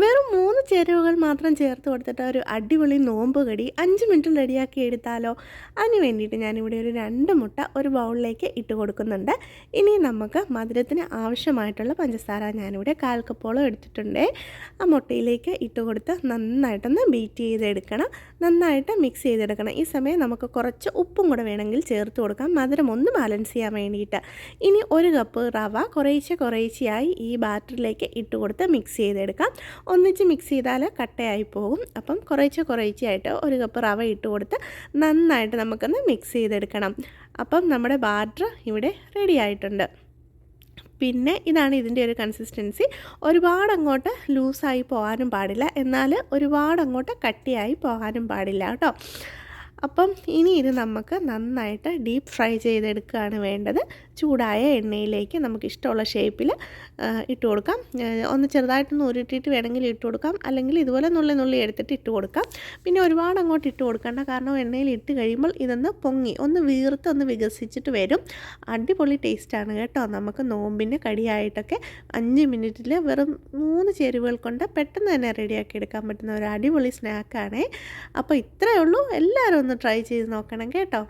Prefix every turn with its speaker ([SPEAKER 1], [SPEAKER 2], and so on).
[SPEAKER 1] വെറും മൂന്ന് ചേരുവകൾ മാത്രം ചേർത്ത് കൊടുത്തിട്ട് ഒരു അടിപൊളി നോമ്പ് കടി അഞ്ച് മിനിറ്റിൽ റെഡിയാക്കി എടുത്താലോ? അതിന് വേണ്ടിയിട്ട് ഞാനിവിടെ ഒരു രണ്ട് മുട്ട ഒരു ബൗളിലേക്ക് ഇട്ട് കൊടുക്കുന്നുണ്ട്. ഇനി നമുക്ക് മധുരത്തിന് ആവശ്യമായിട്ടുള്ള പഞ്ചസാര ഞാനിവിടെ കാൽ കപ്പോളം എടുത്തിട്ടുണ്ട്. ആ മുട്ടയിലേക്ക് ഇട്ട് കൊടുത്ത് നന്നായിട്ടൊന്ന് ബീറ്റ് ചെയ്തെടുക്കണം. നന്നായിട്ട് മിക്സ് ചെയ്തെടുക്കണം. ഈ സമയം നമുക്ക് കുറച്ച് ഉപ്പും കൂടെ വേണമെങ്കിൽ ചേർത്ത് കൊടുക്കാം. മധുരം ഒന്ന് ബാലൻസ് ചെയ്യാൻ വേണ്ടിയിട്ട്. ഇനി ഒരു കപ്പ് റവ കുറേശ്ശെ കുറേശ്ശെയായി ഈ ബാറ്ററിലേക്ക് ഇട്ട് കൊടുത്ത് മിക്സ് ചെയ്തെടുക്കാം. ഒന്നിച്ച് മിക്സ് ചെയ്താൽ കട്ടയായി പോകും. അപ്പം കുറേശ്ശെ കുറേശ്ശെയായിട്ട് ഒരു കപ്പ് റവ ഇട്ട് കൊടുത്ത് നന്നായിട്ട് നമുക്കൊന്ന് മിക്സ് ചെയ്തെടുക്കണം. അപ്പം നമ്മുടെ ബാറ്റർ ഇവിടെ റെഡി ആയിട്ടുണ്ട്. പിന്നെ ഇതാണ് ഇതിന്റെ ഒരു കൺസിസ്റ്റൻസി ഒരുപാട് അങ്ങോട്ട് ലൂസായി പോകാനും പാടില്ല. എന്നാൽ ഒരുപാട് അങ്ങോട്ട് കട്ടിയായി പോകാനും പാടില്ല കേട്ടോ. അപ്പം ഇനി ഇത് നമുക്ക് നന്നായിട്ട് ഡീപ്പ് ഫ്രൈ ചെയ്തെടുക്കുകയാണ് വേണ്ടത്. ചൂടായ എണ്ണയിലേക്ക് നമുക്ക് ഇഷ്ടമുള്ള ഷേപ്പിൽ ഇട്ട് കൊടുക്കാം. ഒന്ന് ചെറുതായിട്ടൊന്ന് ഉരുട്ടിയിട്ട് വേണമെങ്കിൽ ഇട്ട് കൊടുക്കാം. അല്ലെങ്കിൽ ഇതുപോലെ നുള്ളി നുള്ളി എടുത്തിട്ട് ഇട്ട് കൊടുക്കാം. പിന്നെ ഒരുപാട് അങ്ങോട്ട് ഇട്ട് കൊടുക്കണ്ട. കാരണം എണ്ണയിൽ ഇട്ട് കഴിയുമ്പോൾ ഇതൊന്ന് പൊങ്ങി ഒന്ന് വീർത്ത് ഒന്ന് വികസിച്ചിട്ട് വരും. അടിപൊളി ടേസ്റ്റാണ് കേട്ടോ. നമുക്ക് നോമ്പിന് കടിയായിട്ടൊക്കെ അഞ്ച് മിനിറ്റിൽ വെറും മൂന്ന് ചേരുവകൾ കൊണ്ട് പെട്ടെന്ന് തന്നെ റെഡിയാക്കി എടുക്കാൻ പറ്റുന്ന ഒരു അടിപൊളി സ്നാക്കാണേ അപ്പോൾ ഇത്രയേ ഉള്ളൂ. എല്ലാവരും ഒന്ന് ട്രൈ ചെയ്ത് നോക്കണം കേട്ടോ.